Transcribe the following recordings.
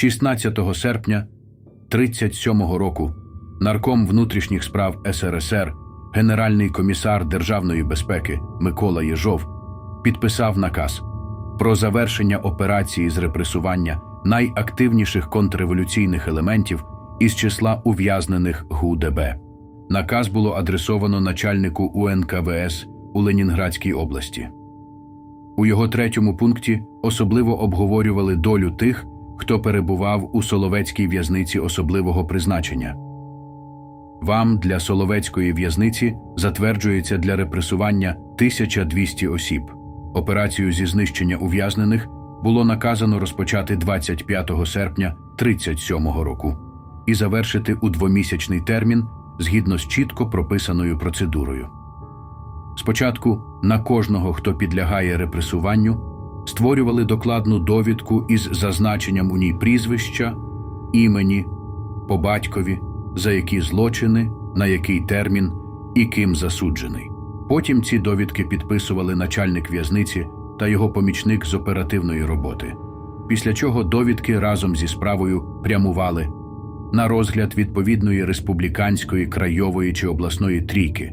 16 серпня 37 року нарком внутрішніх справ СРСР, генеральний комісар Державної безпеки Микола Єжов підписав наказ про завершення операції з репресування найактивніших контрреволюційних елементів із числа ув'язнених ГУДБ. Наказ було адресовано начальнику УНКВС у Ленінградській області. У його третьому пункті особливо обговорювали долю тих, хто перебував у Соловецькій в'язниці особливого призначення. Вам для Соловецької в'язниці затверджується для репресування 1200 осіб. Операцію зі знищення ув'язнених було наказано розпочати 25 серпня 37 року і завершити у двомісячний термін згідно з чітко прописаною процедурою. Спочатку на кожного, хто підлягає репресуванню, створювали докладну довідку із зазначенням у ній прізвища, імені, по батькові, за які злочини, на який термін і ким засуджений. Потім ці довідки підписували начальник в'язниці та його помічник з оперативної роботи, після чого довідки разом зі справою прямували на розгляд відповідної республіканської, крайової чи обласної трійки,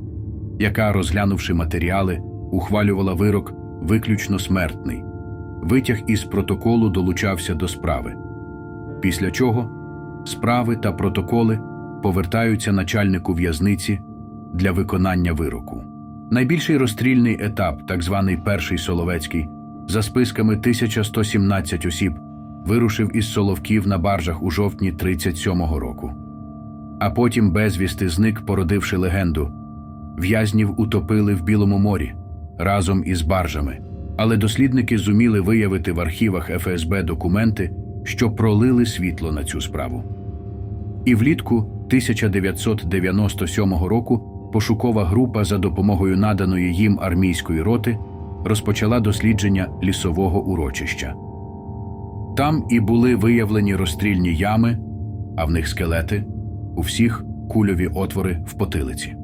яка, розглянувши матеріали, ухвалювала вирок виключно смертний. Витяг із протоколу долучався до справи. Після чого справи та протоколи повертаються начальнику в'язниці для виконання вироку. Найбільший розстрільний етап, так званий Перший Соловецький, за списками 1117 осіб, вирушив із Соловків на баржах у жовтні 37-го року. А потім безвісти зник, породивши легенду. В'язнів утопили в Білому морі разом із баржами, але дослідники зуміли виявити в архівах ФСБ документи, що пролили світло на цю справу. І влітку 1997 року пошукова група за допомогою наданої їм армійської роти розпочала дослідження лісового урочища. Там і були виявлені розстрільні ями, а в них скелети, у всіх кульові отвори в потилиці.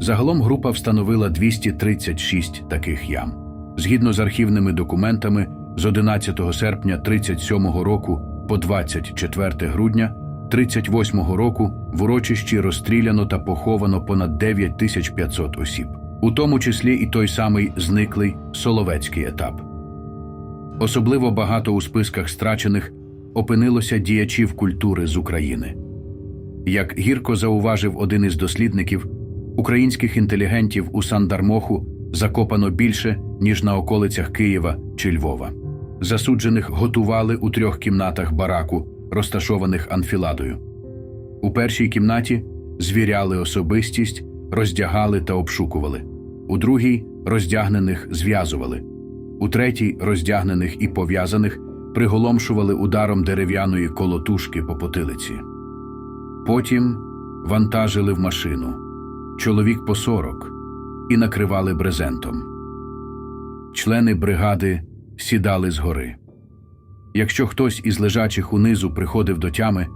Загалом група встановила 236 таких ям. Згідно з архівними документами, з 11 серпня 37 року по 24 грудня 38 року в урочищі розстріляно та поховано понад 9500 осіб, у тому числі і той самий зниклий Соловецький етап. Особливо багато у списках страчених опинилося діячів культури з України. Як гірко зауважив один із дослідників, українських інтелігентів у Сандармоху закопано більше, ніж на околицях Києва чи Львова. Засуджених готували у трьох кімнатах бараку, розташованих анфіладою. У першій кімнаті звіряли особистість, роздягали та обшукували, у другій роздягнених зв'язували, у третій роздягнених і пов'язаних приголомшували ударом дерев'яної колотушки по потилиці. Потім вантажили в машину чоловік по сорок і накривали брезентом. Члени бригади сідали згори. Якщо хтось із лежачих унизу приходив до тями,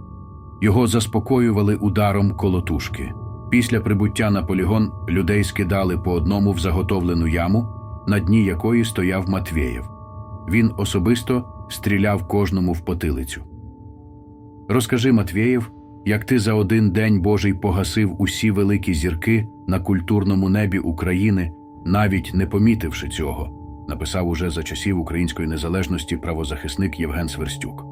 його заспокоювали ударом колотушки. Після прибуття на полігон людей скидали по одному в заготовлену яму, на дні якої стояв Матвєєв. Він особисто стріляв кожному в потилицю. Розкажи, Матвєєв, як ти за один день Божий погасив усі великі зірки на культурному небі України, навіть не помітивши цього, написав уже за часів української незалежності правозахисник Євген Сверстюк.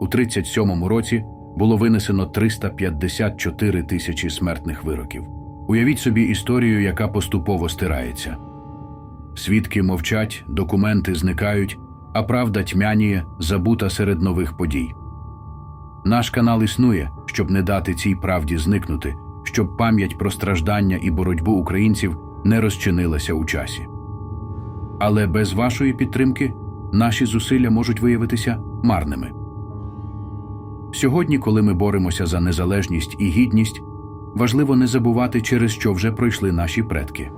У 37-му році було винесено 354 тисячі смертних вироків. Уявіть собі історію, яка поступово стирається. Свідки мовчать, документи зникають, а правда тьмяніє, забута серед нових подій. Наш канал існує, щоб не дати цій правді зникнути, щоб пам'ять про страждання і боротьбу українців не розчинилася у часі. Але без вашої підтримки наші зусилля можуть виявитися марними. Сьогодні, коли ми боремося за незалежність і гідність, важливо не забувати, через що вже пройшли наші предки.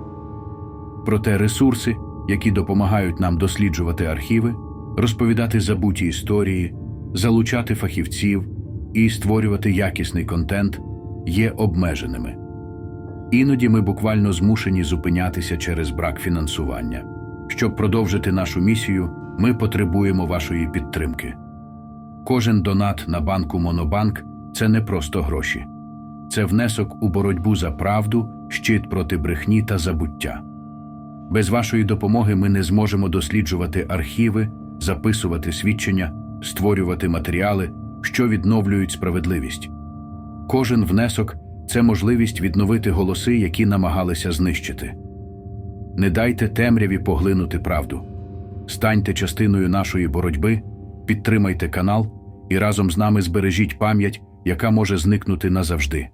Проте ресурси, які допомагають нам досліджувати архіви, розповідати забуті історії, залучати фахівців і створювати якісний контент, є обмеженими. Іноді ми буквально змушені зупинятися через брак фінансування. Щоб продовжити нашу місію, ми потребуємо вашої підтримки. Кожен донат на банку Монобанк це не просто гроші, це внесок у боротьбу за правду, щит проти брехні та забуття. Без вашої допомоги ми не зможемо досліджувати архіви, записувати свідчення, створювати матеріали, що відновлюють справедливість. Кожен внесок це можливість відновити голоси, які намагалися знищити. Не дайте темряві поглинути правду. Станьте частиною нашої боротьби, підтримайте канал і разом з нами збережіть пам'ять, яка може зникнути назавжди.